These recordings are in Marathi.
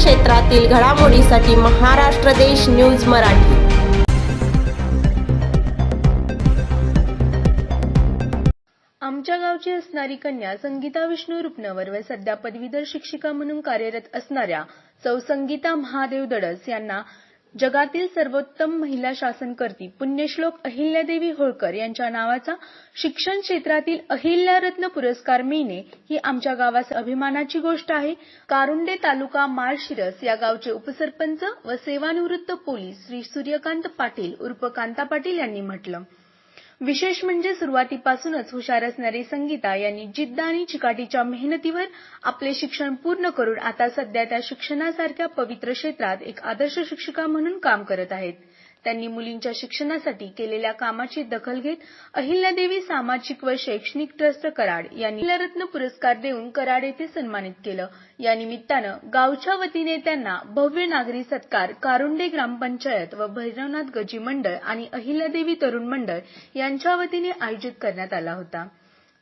क्षेत्रातील घडामोडीसाठी महाराष्ट्र देश न्यूज मराठी. आमच्या गावची असणारी कन्या संगीता विष्णू रुपनवर व सध्या पदवीधर शिक्षिका म्हणून कार्यरत असणाऱ्या सौ संगीता महादेव दडस यांना जगातील सर्वोत्तम महिला शासनकर्ती पुण्यश्लोक अहिल्यादेवी होळकर यांच्या नावाचा शिक्षण क्षेत्रातील अहिल्यारत्न पुरस्कार मिळणे ही आमच्या गावास अभिमानाची गोष्ट आहे. कारुंडे तालुका माळशिरस या गावचे उपसरपंच व सेवानिवृत्त पोलीस श्री सूर्यकांत पाटील उर्फ कांता पाटील यांनी म्हटलं. विशेष म्हणजे सुरुवातीपासूनच हुशार असणारी संगीता यांनी जिद्द आणि चिकाटीच्या मेहनतीवर आपले शिक्षण पूर्ण करून आता सध्या त्या शिक्षणासारख्या पवित्र क्षेत्रात एक आदर्श शिक्षिका म्हणून काम करत आहेत. त्यांनी मुलींच्या शिक्षणासाठी केलेल्या कामाची दखल घेत अहिल्यादेवी सामाजिक व शैक्षणिक ट्रस्ट कराड यांनी रत्न पुरस्कार देऊन कराड येथे सन्मानित केलं. या निमित्तानं गावच्या वतीने त्यांना भव्य नागरी सत्कार कारुंडे ग्रामपंचायत व भैरवनाथ गजी मंडळ आणि अहिल्यादेवी तरुण मंडळ यांच्या वतीने आयोजित करण्यात आला होता.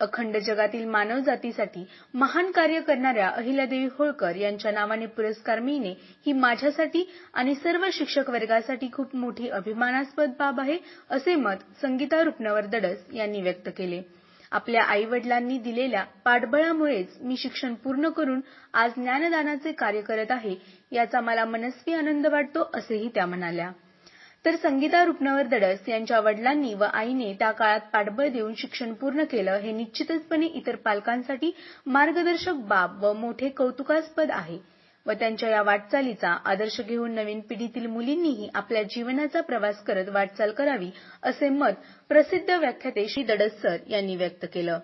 अखंड जगातील मानव जातीसाठी महान कार्य करणाऱ्या अहिल्यादेवी होळकर यांच्या नावाने पुरस्कार मिळणे ही माझ्यासाठी आणि सर्व शिक्षक वर्गासाठी खूप मोठी अभिमानास्पद बाब आहे असे मत संगीता रुपनवर दडस यांनी व्यक्त केले. आपल्या आई वडिलांनी दिलेल्या पाठबळामुळेच मी शिक्षण पूर्ण करून आज ज्ञानदानाचे कार्य करत आहे याचा मला मनस्वी आनंद वाटतो असेही त्या म्हणाल्या. तर संगीता रुपनवर दडस यांच्या वडिलांनी व आईने त्या काळात पाठबळ देऊन शिक्षण पूर्ण केलं हे निश्चितचपणे इतर पालकांसाठी मार्गदर्शक बाब व मोठे कौतुकास्पद आहे. व त्यांच्या या वाटचालीचा आदर्श घेऊन नवीन पिढीतील मुलींनीही आपल्या जीवनाचा प्रवास करत वाटचाल करावी असे मत प्रसिद्ध व्याख्याते श्री दडस सर यांनी व्यक्त केलं.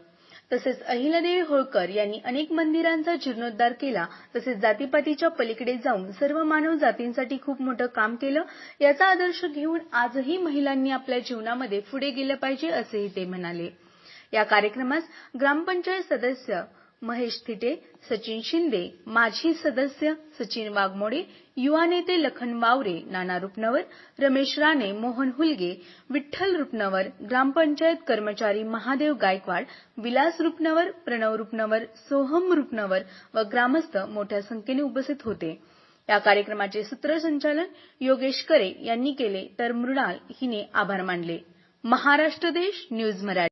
तसेच अहिल्यादेवी होळकर यांनी अनेक मंदिरांचा जीर्णोद्धार केला. तसेच जातीपातीच्या पलीकडे जाऊन सर्व मानव जातींसाठी खूप मोठं काम केलं. याचा आदर्श घेऊन आजही महिलांनी आपल्या जीवनामध्ये पुढे गेलं पाहिजे असेही ते म्हणाले. या कार्यक्रमास ग्रामपंचायत सदस्य महेश थिटे सचिन शिंदे माजी सदस्य सचिन वाघमोडे युवा नेते लखन वावरे नाना रुपनवर रमेश राणे मोहन हुलगे विठ्ठल रुपनवर ग्रामपंचायत कर्मचारी महादेव गायकवाड विलास रुपनवर प्रणव रुपनवर सोहम रुपनवर व ग्रामस्थ मोठ्या संख्येने उपस्थित होते. या कार्यक्रमाचे सूत्रसंचालन योगेश करे यांनी केले तर मृणाल हिने आभार मानले. महाराष्ट्र देश न्यूज मराठी.